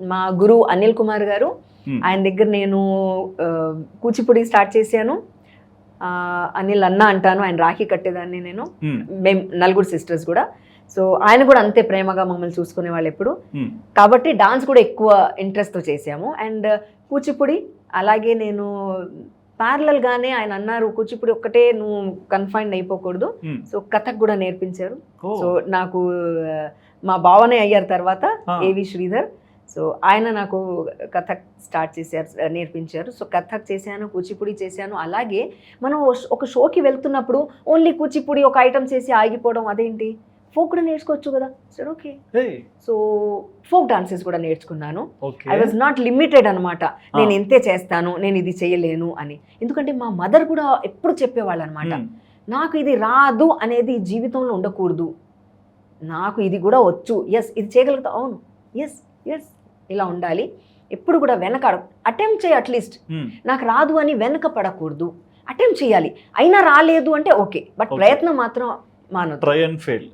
మా గురువు అనిల్ కుమార్ గారు. Hmm. ఆయన దగ్గర నేను కూచిపూడి స్టార్ట్ చేశాను. అనిల్ అన్న అంటాను ఆయన రాఖీ కట్టేదాన్ని నేను. ఉమ్, మేము నలుగురు సిస్టర్స్ కూడా. సో ఆయన కూడా అంతే ప్రేమగా మమ్మల్ని చూసుకునే వాళ్ళు ఎప్పుడు. ఉమ్, కాబట్టి డాన్స్ కూడా ఎక్కువ ఇంట్రెస్ట్తో చేసాము అండ్ కూచిపూడి అలాగే నేను గానే ఆయన అన్నారు కూచిపూడి ఒక్కటే నువ్వు కన్ఫైన్డ్ అయిపోకూడదు. సో కథక్ కూడా నేర్పించారు. ఓ, సో నాకు మా బావనే అయ్యారు తర్వాత. ఏవి శ్రీధర్ సో ఆయన నాకు కథక్ స్టార్ట్ చేశారు నేర్పించారు. సో కథక్ చేశాను కూచిపూడి చేశాను. అలాగే మనం ఒక షోకి వెళ్తున్నప్పుడు ఓన్లీ కూచిపూడి ఒక ఐటమ్ చేసి ఆగిపోవడం అదేంటి? ఫోక్ కూడా నేర్చుకోవచ్చు కదా? సరే ఓకే. సో ఫోక్ డాన్సెస్ కూడా నేర్చుకున్నాను. ఐ వాజ్ నాట్ లిమిటెడ్ అనమాట నేను ఇంతే చేస్తాను నేను ఇది చేయలేను అని. ఎందుకంటే మా మదర్ కూడా ఎప్పుడు చెప్పేవాళ్ళు అనమాట నాకు ఇది రాదు అనేది జీవితంలో ఉండకూడదు. నాకు ఇది కూడా వచ్చు. ఎస్ ఇది చేయగలుగుతా అవును. ఎస్ ఎస్ ఇలా ఉండాలి. ఎప్పుడు కూడా వెనక అటెంప్ట్ చేయి అట్లీస్ట్ నాకు రాదు అని వెనక పడకూడదు. అటెంప్ట్ చేయాలి. అయినా రాలేదు అంటే ఓకే. బట్. ప్రయత్నం మాత్రం మానదు ట్రై అండ్ ఫెయిల్